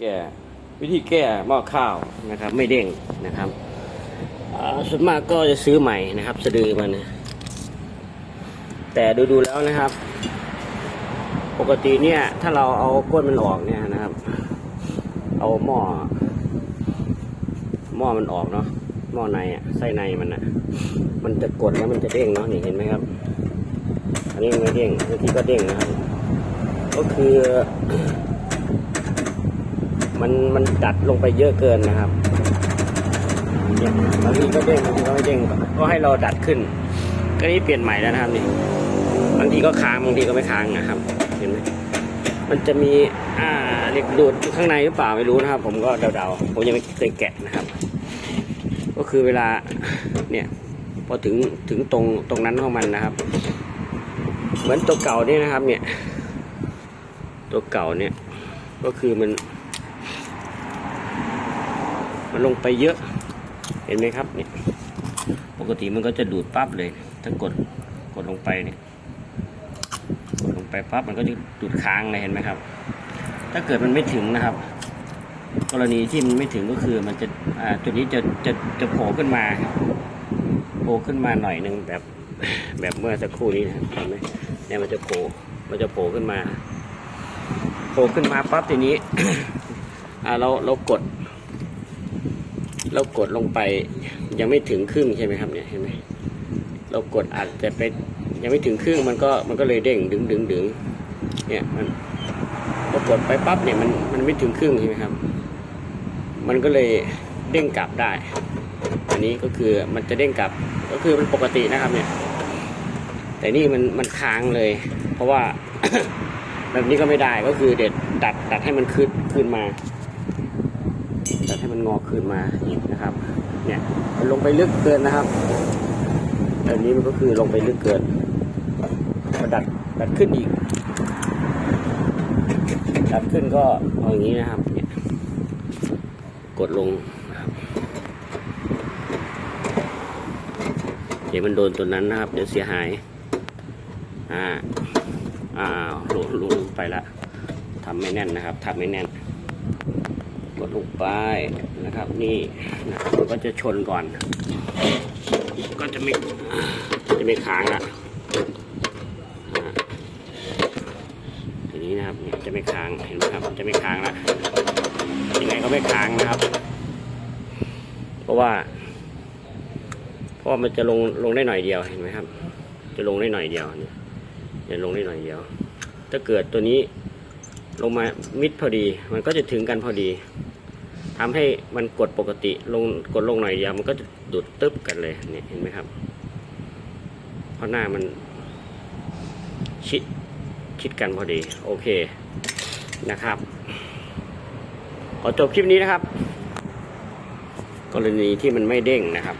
แก้วิธีแก้หม้อข้าวนะครับ ไม่เด้งนะครับส่วนมากก็จะซื้อใหม่นะครับ สะดือมันนะแต่ดูๆแล้วนะครับ ปกติเนี่ย ถ้าเราเอาก้นมันออกเนี่ยนะครับ เอาหม้อหม้อมันออกเนาะหม้อในอะไส้ในมันอะมันจะกดแล้วมันจะเด้งเนาะนี่เห็นไหมครับ อันนี้ไม่เด้งบางทีก็เด้งนะครับ ก็คือ มันมันดัดลงไปเยอะเกินนะครับเนี่ยบางทีก็เด้งบางทีก็ไม่เด้งก็ให้เราดัดขึ้น ก็นี้เปลี่ยนใหม่แล้วนะครับนี่บางทีก็ค้างบางทีก็ไม่ค้างนะครับ เห็นไหมมันจะมีอ่าเหล็กดูดข้างในหรือเปล่าไม่รู้นะครับ ผมก็เดาๆผมยังไม่เคยแกะนะครับ ก็คือเวลาเนี่ยพอถึงถึงตรงตรงนั้นของมันนะครับ เหมือนตัวเก่านี่นะครับ เนี่ย ตัวเก่าเนี่ยก็คือมัน มันลงไปเยอะ เห็นไหมครับเนี่ยปกติมันก็จะดูดปั๊บเลย ถ้ากดกดลงไปเนี่ยกดลงไปปั๊บมันก็จะดูดค้างเลยเห็นไหมครับ ถ้าเกิดมันไม่ถึงนะครับ กรณีที่มันไม่ถึงก็คือมันจะอ่าตัวนี้จะจะจะโผล่ขึ้นมาโผล่ขึ้นมาหน่อยหนึ่งแบบแบบเมื่อสักครู่นี้นะเห็นไหมเนี่ยมันจะโผล่มันจะโผล่ขึ้นมาโผล่ขึ้นมาปั๊บทีนี้อ่าเราเรากด เรากดลงไปยังไม่ถึงครึ่งใช่ไหมครับเนี่ยเห็นไหมเรากดอาจจะไปยังไม่ถึงครึ่งมันก็มันก็เลยเด้งดึงดึงดึงเนี่ยมันพอกดไปปั๊บเนี่ยมันมันไม่ถึงครึ่งใช่ไหมครับ มันก็เลยเด้งกลับได้ อันนี้ก็คือมันจะเด้งกลับก็คือมันปกตินะครับเนี่ย แต่นี่มันมันค้างเลย เพราะว่าแบบนี้ก็ไม่ได้ก็คือเด็ดดัดดัดให้มันขึ้นขึ้นมา ดัดให้มันงอขึ้นมาอีกนะครับ เนี่ยมันลงไปลึกเกินนะครับแบบนี้มันก็คือลงไปลึกเกินก็ดัดดัดขึ้นอีก ดัดขึ้นก็เอาอย่างนี้นะครับ เนี่ย กดลงนะครับเดี๋ยวมันโดนตัวนั้นนะครับ เดี๋ยวเสียหาย อ่า อ่าหลุดลุดไปละทำไม่แน่นนะครับทำไม่แน่น ดลงไปนะครับ นี่นะมันก็จะชนก่อน ก็จะไม่จะไม่ค้างละอ่าทีนี้นะครับจะไม่ค้างเห็นไหมครับจะไม่ค้างละยังไงก็ไม่ค้างนะครับ เพราะว่าเพราะมันจะลงลงได้หน่อยเดียวเห็นไหมครับ จะลงได้หน่อยเดียวเนี่ยจะลงได้หน่อยเดียว ถ้าเกิดตัวนี้ลงมามิดพอดี มันก็จะถึงกันพอดี ทำให้มันกดปกติลงกดลงหน่อยเดียวมันก็จะดูดตึ๊บกันเลยเนี่ยเห็นไหมครับ เพราะหน้ามันชิดชิดกันพอดี โอเคนะครับ ขอจบคลิปนี้นะครับ กรณีที่มันไม่เด้งนะครับ